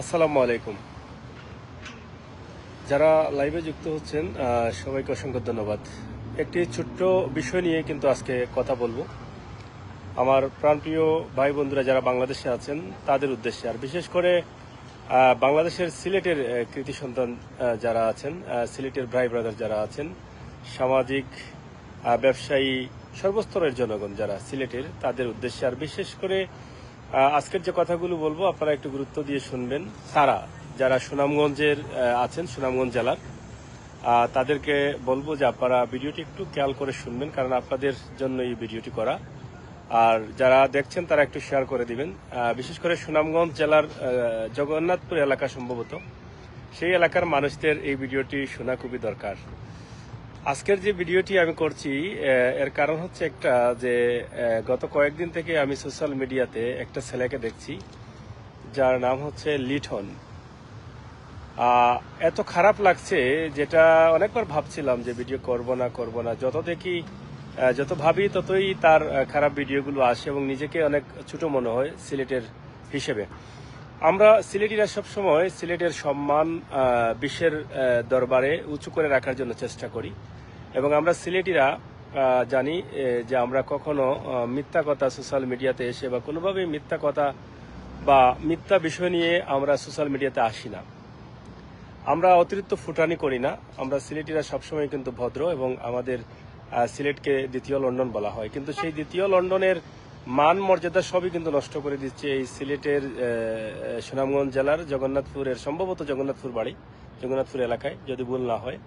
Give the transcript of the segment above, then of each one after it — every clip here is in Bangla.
আসসালামু আলাইকুম। যারা লাইভে যুক্ত হচ্ছেন সবাইকে অসংখ্য ধন্যবাদ। একটি ছোট্ট বিষয় নিয়ে কিন্তু আজকে কথা বলব। আমার প্রাণপ্রিয় ভাই বন্ধুরা যারা বাংলাদেশে আছেন, তাদের উদ্দেশ্যে। আর বিশেষ করে বাংলাদেশের সিলেটের কৃতি সন্তান যারা আছেন সিলেটের ভাই ব্রাদার যারা আছেন, সামাজিক ব্যবসায়ী, সর্বস্তরের জনগণ যারা সিলেটের, তাদের উদ্দেশ্যে। আর বিশেষ করে আজকের যে কথাগুলো বলব, আপনারা একটু গুরুত্ব দিয়ে শুনবেন। তারা, যারা সুনামগঞ্জের আছেন, সুনামগঞ্জ জেলার তাদেরকে বলব যে আপনারা ভিডিওটি একটু খেয়াল করে শুনবেন, কারণ আপনাদের জন্য এই ভিডিওটি করা। আর যারা দেখছেন, তারা একটু শেয়ার করে দিবেন। বিশেষ করে সুনামগঞ্জ জেলার জগন্নাথপুর এলাকা সম্ভবত, সেই এলাকার মানুষদের এই ভিডিওটি শোনা খুবই দরকার। আজকের যে ভিডিওটি আমি করছি এর কারণ হচ্ছে একটা যে গত কয়েকদিন থেকে আমি সোশ্যাল মিডিয়াতে একটা ছেলেকে দেখছি, যার নাম হচ্ছে লিঠন এত খারাপ লাগছে যেটা অনেকবার ভাবছিলাম যে ভিডিও করব না করব না। যত দেখি যত ভাবি ততই তার খারাপ ভিডিওগুলো আসে এবং নিজেকে অনেক ছোট মনে হয় সিলেটের হিসেবে। আমরা সিলেটিরা সবসময় সিলেটের সম্মান বিশ্বের দরবারে উঁচু করে রাখার জন্য চেষ্টা করি। এবং আমরা সিলেটিরা জানি যে আমরা কখনো মিথ্যা কথা সোশ্যাল মিডিয়াতে এসে বা কোনোভাবেই মিথ্যা কথা বা মিথ্যা বিষয় নিয়ে আমরা সোশ্যাল মিডিয়াতে আসি না। আমরা অতিরিক্ত ফুটানি করি না। আমরা সিলেটিরা সবসময় কিন্তু ভদ্র এবং আমাদের সিলেটকে দ্বিতীয় লন্ডন বলা হয়। কিন্তু সেই দ্বিতীয় লন্ডনের মান মর্যাদা সবই কিন্তু নষ্ট করে দিচ্ছে এই সিলেটের সুনামগঞ্জ জেলার জগন্নাথপুরের, সম্ভবত জগন্নাথপুর বাড়ি, জগন্নাথপুর এলাকায়, যদি ভুল না হয়।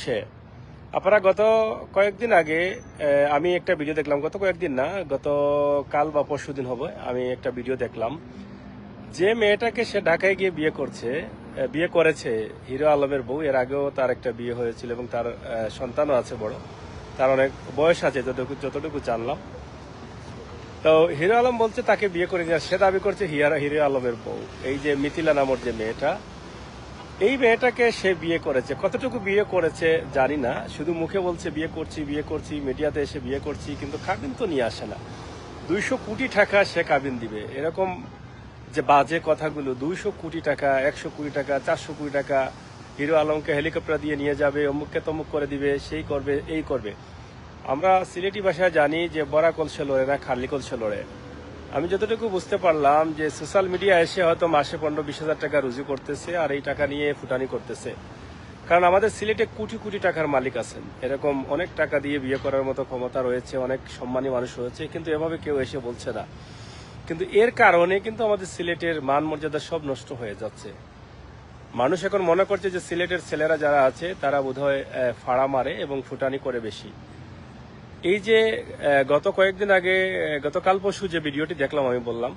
সে আপনারা গত কয়েকদিন আগে আমি একটা ভিডিও দেখলাম। গত কয়েকদিন না গত কাল বা পরশু দিন হবে, আমি একটা ভিডিও দেখলাম। যে মেয়েটাকে সে ঢাকায় গিয়ে বিয়ে করছে বিয়ে করেছে হিরো আলমের বউ, এর আগেও তার একটা বিয়ে হয়েছিল এবং তার সন্তানও আছে বড়। তার অনেক বয়স আছে, যতটুকু যতটুকু জানলাম। তো হিরো আলম বলছে, তাকে বিয়ে করে সে দাবি করছে, হিয়ারা, হিরো আলমের বউ। এই যে মিথিলা নামর যে মেয়েটা এই মেয়েটাকে সে বিয়ে করেছে। কতটুকু বিয়ে করেছে জানি না। শুধু মুখে বলছে, বিয়ে করছি বিয়ে করছি। মিডিয়াতে এসে বিয়ে করছি, কিন্তু কাবিন তো নিয়ে আসে না। দুইশো কোটি টাকা সে কাবিন দিবে। এরকম যে বাজে কথাগুলো, দুইশো কোটি টাকা, একশো কোটি টাকা, চারশো কোটি টাকা, হিরো আলমকে হেলিকপ্টার দিয়ে নিয়ে যাবে, অমুককে তমুক করে দিবে, সেই করবে, এই করবে। আমরা সিলেটি ভাষায় জানি যে বড়া কলসে লড়ে না খালি কলসে লড়ে আমি যতটুকু বুঝতে পারলাম যে সোশ্যাল মিডিয়া এসে হয়তো মাসে পনেরো বিশ হাজার টাকা রুজু করতেছে আর এই টাকা নিয়ে ফুটানি করতেছে। কারণ আমাদের সিলেটে কোটি কোটি টাকার মালিক আছেন। এরকম অনেক টাকা দিয়ে বিয়ে করার মতো ক্ষমতা রয়েছে, অনেক সম্মানী মানুষ রয়েছে, কিন্তু এভাবে কেউ এসে বলছে না। কিন্তু এর কারণে কিন্তু আমাদের সিলেটের মান মর্যাদা সব নষ্ট হয়ে যাচ্ছে। মানুষ এখন মনে করছে যে সিলেটের ছেলেরা যারা আছে, তারা বোধহয় ফাড়া মারে এবং ফুটানি করে বেশি। এই যে গত কয়েকদিন আগে গতকাল পরশু যে ভিডিওটি দেখলাম আমি বললাম,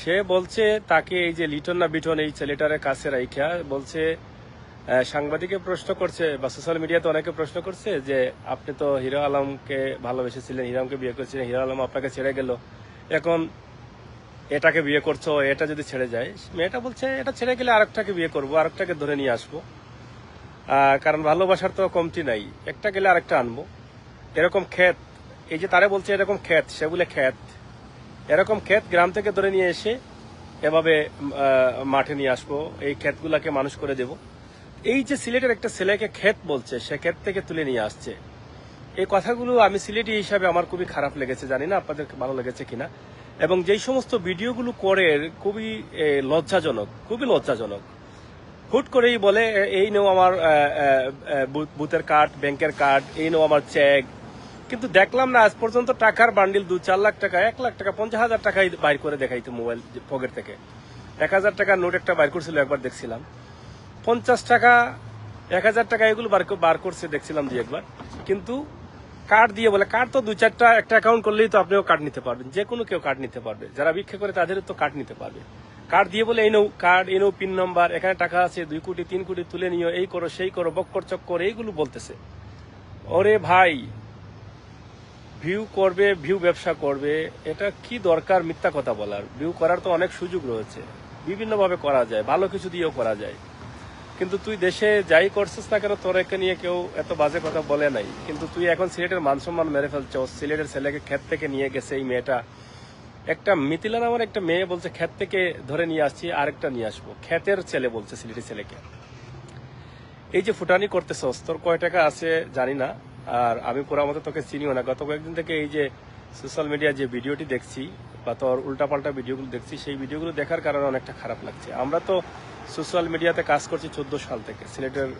সে বলছে তাকে এই যে লিটন না বিটন এই ছেলেটার কাছে রাইখা, বলছে সাংবাদিকে প্রশ্ন করছে, বা সোশ্যাল মিডিয়াতে অনেকে প্রশ্ন করছে যে, আপনি তো হিরো আলমকে ভালোবেসেছিলেন হিরো আলমকে বিয়ে করেছিলেন, হিরো আলম আপনাকে ছেড়ে গেল। এখন এটাকে বিয়ে করছ, এটা যদি ছেড়ে যায়, মেয়েটা বলছে, এটা ছেড়ে গেলে আরেকটাকে বিয়ে করব, আরেকটাকে ধরে নিয়ে আসব। কারণ ভালোবাসার তো কমতি নাই, একটা গেলে আরেকটা আনব। এরকম ক্ষেত, এই যে তারা বলছে এরকম ক্ষেত সেগুলো ক্ষেত। এরকম ক্ষেত গ্রাম থেকে ধরে নিয়ে এসে এভাবে মাঠে নিয়ে আসব, এই ক্ষেতগুলাকে মানুষ করে দেব। এই যে সিলেটের একটা ছেলেকে ক্ষেত বলছে, সে ক্ষেত থেকে তুলে নিয়ে আসছে। এই কথাগুলো আমি সিলেটি হিসাবে আমার খুবই খারাপ লেগেছে, জানি না আপনাদের ভালো লেগেছে কিনা। এবং যেই সমস্ত ভিডিওগুলো করে, খুবই লজ্জাজনক খুবই লজ্জাজনক। হুট করেই বলে এই নেও আমার বুথের কার্ড ব্যাংকের কার্ড এই নেও আমার চেক কিন্তু দেখলাম না, আজ পর্যন্ত টাকার বান্ডিল দু চার লাখ টাকা, এক লাখ টাকা, পঞ্চাশ হাজার টাকাই বাইর করে দেখাইতো মোবাইল পকেট থেকে। এক হাজার টাকার নোট একটা বাইর করছিল, একবার দেখছিলাম। পঞ্চাশ টাকা, এক হাজার টাকা এগুলো বার বার করছে, দেখছিলাম দুই একবার। কিন্তু কার্ড দিয়ে বলে কার্ড তো দু চারটা, একটা অ্যাকাউন্ট করলেই তো আপনিও কার্ড নিতে পারবেন। যে কোনো কেউ কার্ড নিতে পারবে। যারা ভিক্ষা করে তাদেরও তো কার্ড নিতে পারবে। কার্ড দিয়ে বলে, এই কার্ড এই পিন নম্বর এখানে টাকা আছে, দুই কোটি, তিন কোটি তুলে নিও, এই করো, সেই করো, বক্কর চক্কর, এইগুলো বলতেছে। ওরে ভাই ভিউ করবে ভিউ ব্যবসা করবে, এটা কি দরকার মিথ্যা কথা বলার? ভিউ করার তো অনেক সুযোগ রয়েছে। বিভিন্নভাবে করা যায়, ভালো কিছু দিয়েও করা যায়। কিন্তু তুই দেশে যাই করছিস না কেন, তোর একে নিয়ে কেউ এত বাজে কথা বলে নাই। কিন্তু তুই এখন সিলেটের মান সম্মান মেরে ফেলছ, সিলেটের ছেলেকে ক্ষেত থেকে নিয়ে গেছে এই মেয়েটা। একটা মিথিলা নামের একটা মেয়ে বলছে, ক্ষেত থেকে ধরে নিয়ে আসছি, আরেকটা নিয়ে আসব। ক্ষেতের ছেলে বলছে সিলেটের ছেলেকে। এই যে ফুটানি করতেছ তোর কয় টাকা আছে জানি না আর আমি পুরো মতো তোকে চিনিও না। গত কয়েকদিন থেকে এই যে সোশ্যাল মিডিয়া যে ভিডিওটি দেখছি বা তোর উল্টাপাল্টা ভিডিওগুলো দেখছি সেই ভিডিওগুলো দেখার কারণে অনেকটা খারাপ লাগছে। আমরা তো সোশ্যাল মিডিয়াতে কাজ করছি চোদ্দ সাল থেকে। সিলেটের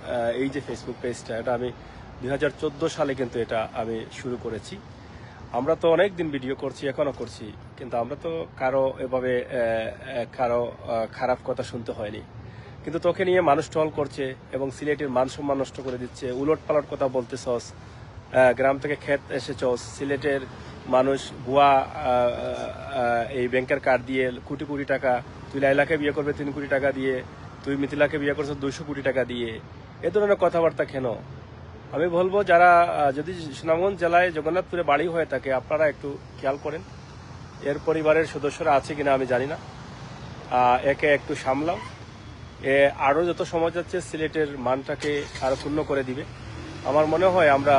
এই যে ফেসবুক পেজটা এটা আমি দুই সালে কিন্তু এটা আমি শুরু করেছি। আমরা তো অনেক দিন ভিডিও করছি এখনও করছি। কিন্তু আমরা তো কারও এভাবে কারও খারাপ কথা শুনতে হয়নি। কিন্তু তোকে নিয়ে মানুষ টল করছে এবং সিলেটের মান সম্মান নষ্ট করে দিচ্ছে উলট পালট কথা বলতেছস। আহ, গ্রাম থেকে ক্ষেত এসেছস সিলেটের মানুষ ভুয়া এই ব্যাংকের কার্ড দিয়ে কোটি কোটি টাকা, তুই লাইলাকে বিয়ে করবে তিন কোটি টাকা দিয়ে, তুই মিথিলাকে বিয়ে করছ দুইশো কোটি টাকা দিয়ে। এ ধরনের কথাবার্তা কেন? আমি বলব যারা যদি সুনামগঞ্জ জেলায় জগন্নাথপুরে বাড়ি হয়ে থাকে, আপনারা একটু খেয়াল করেন, এর পরিবারের সদস্যরা আছে কিনা আমি জানি না। একে একটু সামলাও। এ আরও যত সময় যাচ্ছে সিলেটের মানটাকে আরও পূর্ণ করে দিবে। আমার মনে হয় আমরা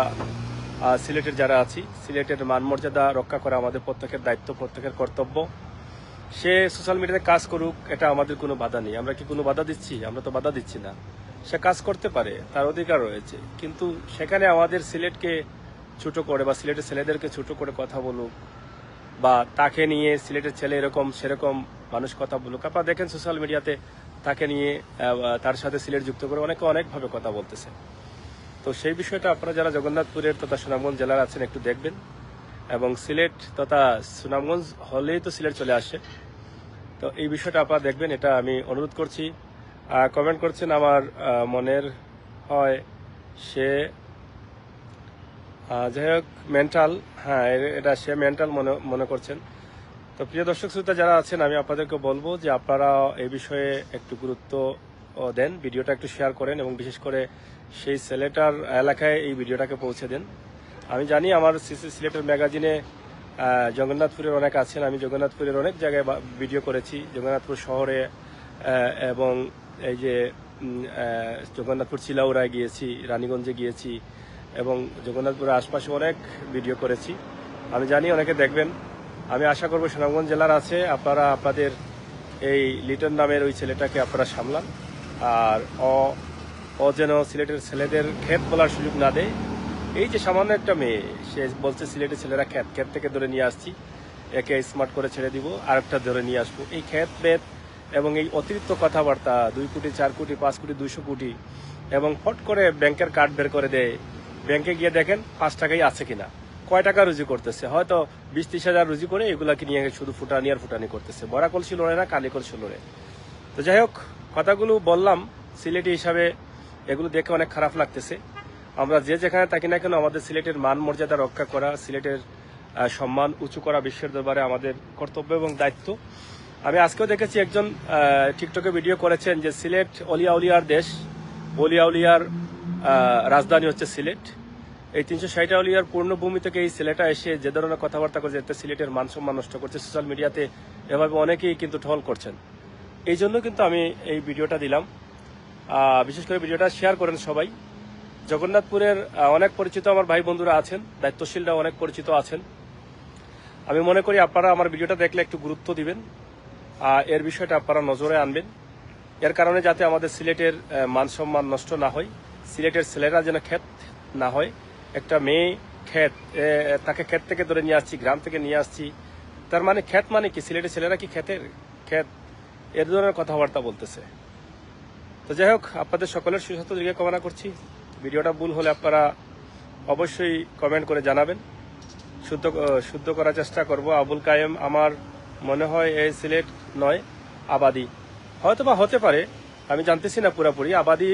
সিলেটের যারা আছি, সিলেটের মান মর্যাদা রক্ষা করা আমাদের প্রত্যেকের দায়িত্ব, প্রত্যেকের কর্তব্য। সে সোশ্যাল মিডিয়াতে কাজ করুক, এটা আমাদের কোনো বাধা নেই। আমরা কি কোনো বাধা দিচ্ছি? আমরা তো বাধা দিচ্ছি না। সে কাজ করতে পারে, তার অধিকার রয়েছে। কিন্তু সেখানে আমাদের সিলেটকে ছোট করে বা সিলেটের ছেলেদেরকে ছোট করে কথা বলুক, বা তাকে নিয়ে সিলেটের ছেলে এরকম, সেরকম মানুষ কথা বলুক। আপনারা দেখেন সোশ্যাল মিডিয়াতে তাকে নিয়ে তার সাথে সিলেট যুক্ত করে অনেকে অনেকভাবে কথা বলতেছে। তো সেই বিষয়টা আপনারা যারা জগন্নাথপুরের তথা সুনামগঞ্জ জেলার আছেন একটু দেখবেন। এবং সিলেট তথা সুনামগঞ্জ হলেই তো সিলেট চলে আসে। তো এই বিষয়টা আপনারা দেখবেন, এটা আমি অনুরোধ করছি। কমেন্ট করছেন আমার মনের হয় সে যাই হোক মেন্টাল হ্যাঁ এটা সে মেন্টাল মনে মনে করছেন। তো প্রিয় দর্শক শ্রোতা যারা আছেন, আমি আপনাদেরকে বলব যে আপনারা এই বিষয়ে একটু গুরুত্ব দেন, ভিডিওটা একটু শেয়ার করেন এবং বিশেষ করে সেই ছেলেটার এলাকায় এই ভিডিওটাকে পৌঁছে দেন। আমি জানি আমার সিসি সিলেটের ম্যাগাজিনে জগন্নাথপুরের অনেক আছেন। আমি জগন্নাথপুরের অনেক জায়গায় ভিডিও করেছি। জগন্নাথপুর শহরে এবং এই যে জগন্নাথপুর চিলাউড়ায় গিয়েছি, রানীগঞ্জে গিয়েছি, এবং জগন্নাথপুরের আশপাশে অনেক ভিডিও করেছি। আমি জানি অনেকে দেখবেন। আমি আশা করব সুনামগঞ্জ জেলার আছে। আপনারা আপনাদের এই লিটন নামের ওই ছেলেটাকে আপনারা সামলান। আর অ ও যেন সিলেটের ছেলেদের ক্ষেত বলার সুযোগ না দেয়। এই যে সামান্য একটা মেয়ে, সে বলছে সিলেটের ছেলেরা ক্ষেত ক্ষেত থেকে ধরে নিয়ে আসছি। একে স্মার্ট করে ছেড়ে দিব, আরেকটা ধরে নিয়ে আসব। এই ক্ষেত বেত এবং এই অতিরিক্ত কথাবার্তা, দুই কোটি, চার কোটি, পাঁচ কোটি, দুইশো কোটি এবং ফট করে ব্যাংকের কার্ড বের করে দেয়। ব্যাংকে গিয়ে দেখেন পাঁচ টাকাই আছে কিনা। কয় টাকা রুজি করতেছে? হয়তো বিশ, ত্রিশ হাজার রুজি করে এগুলাকে নিয়ে শুধু ফুটানি আর ফুটানি করতেছে। বড়া কলসি লড়ে না কালি কলসি লড়ে তো যাই হোক, কথাগুলো বললাম, সিলেটি হিসাবে এগুলো দেখে অনেক খারাপ লাগতেছে। আমরা যে যেখানে থাকি না কেন, আমাদের সিলেটের মান মর্যাদা রক্ষা করা, সিলেটের সম্মান উঁচু করা বিশ্বের দরবারে আমাদের কর্তব্য এবং দায়িত্ব। আমি আজকেও দেখেছি একজন টিকটকে ভিডিও করেছেন যে সিলেট অলিয়া উলিয়ার দেশ অলিয়া উলিয়ার রাজধানী হচ্ছে সিলেট। এই তিনশো ষাট আউলিয়ার পূর্ণভূমি থেকে এই ছেলেটা এসে যে ধরনের কথাবার্তা করছে, এতে সিলেটের মান সম্মান নষ্ট করছে। সোশ্যাল মিডিয়াতে এভাবে অনেকেই কিন্তু ট্রল করছেন। এই জন্য কিন্তু আমি এই ভিডিওটা দিলাম। বিশেষ করে ভিডিওটা শেয়ার করেন সবাই। জগন্নাথপুরের অনেক পরিচিত আমার ভাই বন্ধুরা আছেন দায়িত্বশীলরা অনেক পরিচিত আছেন। আমি মনে করি আপনারা আমার ভিডিওটা দেখলে একটু গুরুত্ব দিবেন এর বিষয়টা আপনারা নজরে আনবেন। এর কারণে যাতে আমাদের সিলেটের মান সম্মান নষ্ট না হয়, সিলেটের ছেলেরা যেন ক্ষেত না হয়। একটা মেয়ে ক্ষেত তাকে ক্ষেত থেকে ধরে নিয়ে আসছি, গ্রাম থেকে নিয়ে আসছি। তার মানে ক্ষেত মানে কি? সিলেটের ছেলেরা কি ক্ষেতের, ক্ষেত? এর ধরনের কথাবার্তা বলতেছে। তো যাই হোক, আপনাদের সকলের সুস্বাস্থ্য দিকে কামনা করছি। ভিডিওটা ভুল হলে আপনারা অবশ্যই কমেন্ট করে জানাবেন। শুদ্ধ শুদ্ধ করার চেষ্টা করব। আবুল কায়েম আমার মনে হয় এই সিলেট নয়, আবাদি। হয়তো বা হতে পারে, আমি জানতেছি না পুরোপুরি। আবাদি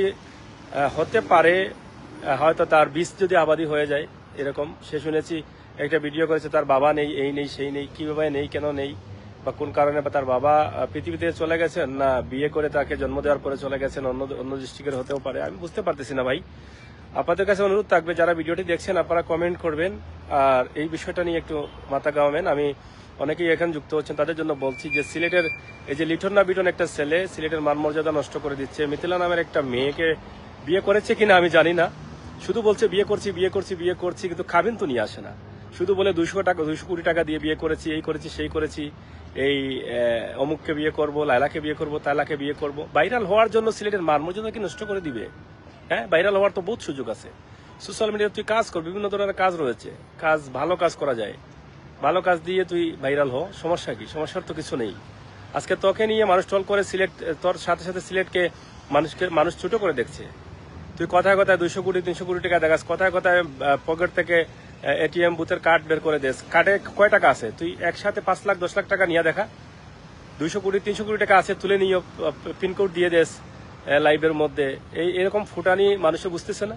হতে পারে হয়তো তার বীজ যদি আবাদি হয়ে যায়, এরকম। সে শুনেছি একটা ভিডিও করেছে, তার বাবা নেই, এই নেই, সেই নেই, কীভাবে নেই, কেন নেই? বা কোন কারণে বা তার বাবা পৃথিবীতে চলে গেছেন না বিয়ে করে তাকে জন্ম দেওয়ার পরে চলে গেছেন অন্য অন্য ডিস্ট্রিক্টের হতেও পারে, আমি বুঝতে পারতেছি না ভাই। আপনাদের কাছে অনুরোধ থাকবে, যারা ভিডিওটি দেখছেন আপনারা কমেন্ট করবেন, আর এই বিষয়টা নিয়ে একটু মাথা গাওয়াবেন আমি অনেকেই এখানে যুক্ত হচ্ছেন, তাদের জন্য বলছি যে সিলেটের এই যে লিটন না বিটন একটা ছেলে, সিলেটের মান মর্যাদা নষ্ট করে দিচ্ছে। মিথিলা নামের একটা মেয়েকে বিয়ে করেছে কিনা আমি জানি না। শুধু বলছে, বিয়ে করছি বিয়ে করছি বিয়ে করছি, কিন্তু খাবেন তো নিয়ে আসে না। শুধু বলে দুশো টাকা দুশো কোটি টাকা দিয়ে বিয়ে করেছি, এই করেছি, সেই করেছি। এই অমুককে বিয়ে করব লাইলাকে বিয়ে করব তালাকে বিয়ে করব। ভাইরাল হওয়ার জন্য সিলেটের মান মর্যাদা কি নষ্ট করে দিবে? হ্যাঁ ভাইরাল হওয়ার তো বহুত সুযোগ আছে। সোশ্যাল মিডিয়ায় তুই কাজ কর, বিভিন্ন ধরনের কাজ রয়েছে। কাজ, ভালো কাজ করা যায়। ভালো কাজ দিয়ে তুই ভাইরাল হ, সমস্যা কি? সমস্যার তো কিছু নেই। আজকে তোকে নিয়ে মানুষ টল করে সিলেট তোর সাথে সাথে সিলেটকে মানুষকে, মানুষ ছোট করে দেখছে। তুই কথায় কথায় দুইশো কোটি, তিনশো কোটি টাকা দেখাস, কথায় কথায় পকেট থেকে এটিএম বুথের কার্ড বের করে দেস কার্ডে কয় টাকা আছে? তুই একসাথে পাঁচ লাখ, দশ লাখ টাকা নিয়ে দেখা। দুইশো কোটি তিনশো কোটি টাকা আছে, তুলে নিয়ে পিনকোড দিয়ে দেস লাইভের মধ্যে। এই এরকম ফুটানি মানুষে বুঝতেছে না?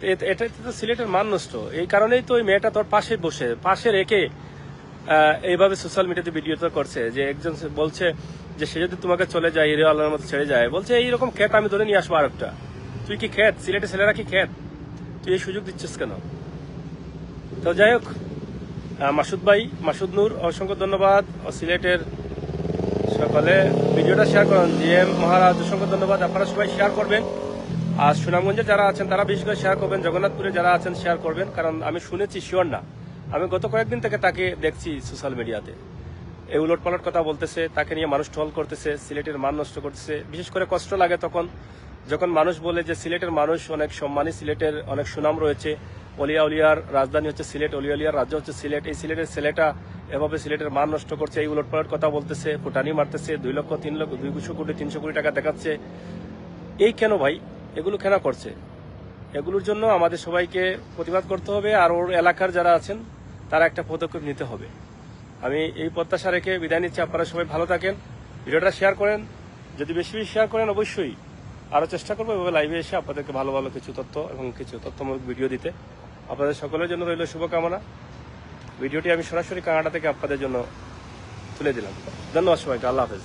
তো এ- এটা তো সিলেটের মান নষ্ট। এই কারণেই তো ওই মেয়েটা তোর পাশে বসে, পাশে রেখে এইভাবে সোশ্যাল মিডিয়াতে ভিডিও তো করছে যে একজন বলছে যে সে যদি তোমাকে চলে যায় হিরো আল্লাহর মতো ছেড়ে যায়, বলছে এইরকম ক্ষেত আমি ধরে নিয়ে আসব আরেকটা। তুই কি ক্ষেত সিলেটের ছেলেরা কি ক্ষেত তুই এই সুযোগ দিচ্ছিস কেন? তো যাই হোক মাসুদ ভাই, মাসুদ নূর, অসংখ্য ধন্যবাদ। ও সিলেটের সকালে ভিডিওটা শেয়ার করুন। জিএম মহারাজ, অসংখ্য ধন্যবাদ। আপনারা সবাই শেয়ার করবেন। আর সুনামগঞ্জে যারা আছেন, তারা বিশেষ করে শেয়ার করবেন। জগন্নাথপুরে যারা আছেন শেয়ার করবেন। কারণ আমি শুনেছি শিওর না। আমি গত কয়েকদিন থেকে তাকে দেখছি সোশ্যাল মিডিয়াতে এই উলট পালট কথা বলতেছে, তাকে নিয়ে মানুষ টল করতেছে, সিলেটের মান নষ্ট করতেছে। বিশেষ করে কষ্ট লাগে তখন। যখন মানুষ বলে যে সিলেটের মানুষ অনেক সম্মানী, সিলেটের অনেক সুনাম রয়েছে, অলিয়া উলিয়ার রাজধানী হচ্ছে সিলেট, অলিয়া উলিয়ার রাজ্য হচ্ছে সিলেট, এই সিলেটের ছেলেটা এভাবে সিলেটের মান নষ্ট করছে, এই উলটপালট কথা বলতেছে, ফুটানি মারতেছে, দুই লক্ষ, তিন লক্ষ দুইশো কোটি, তিনশো কোটি টাকা দেখাচ্ছে। এই কেন ভাই? এগুলো কেন করছে? এগুলোর জন্য আমাদের সবাইকে প্রতিবাদ করতে হবে, আর ওর এলাকার যারা আছেন, তারা একটা পদক্ষেপ নিতে হবে। আমি এই প্রত্যাশা রেখে বিদায় নিচ্ছি, আপনারা সবাই ভালো থাকেন। ভিডিওটা শেয়ার করেন। যদি বেশি বেশি শেয়ার করেন, অবশ্যই আরও চেষ্টা করব এভাবে লাইভে এসে আপনাদেরকে ভালো ভালো কিছু তথ্য এবং কিছু তথ্যমূলক ভিডিও দিতে। আপনাদের সকলের জন্য রইল শুভকামনা। ভিডিওটি আমি সরাসরি কানাডা থেকে আপনাদের জন্য তুলে দিলাম। ধন্যবাদ সবাইকে, আল্লাহ হাফেজ।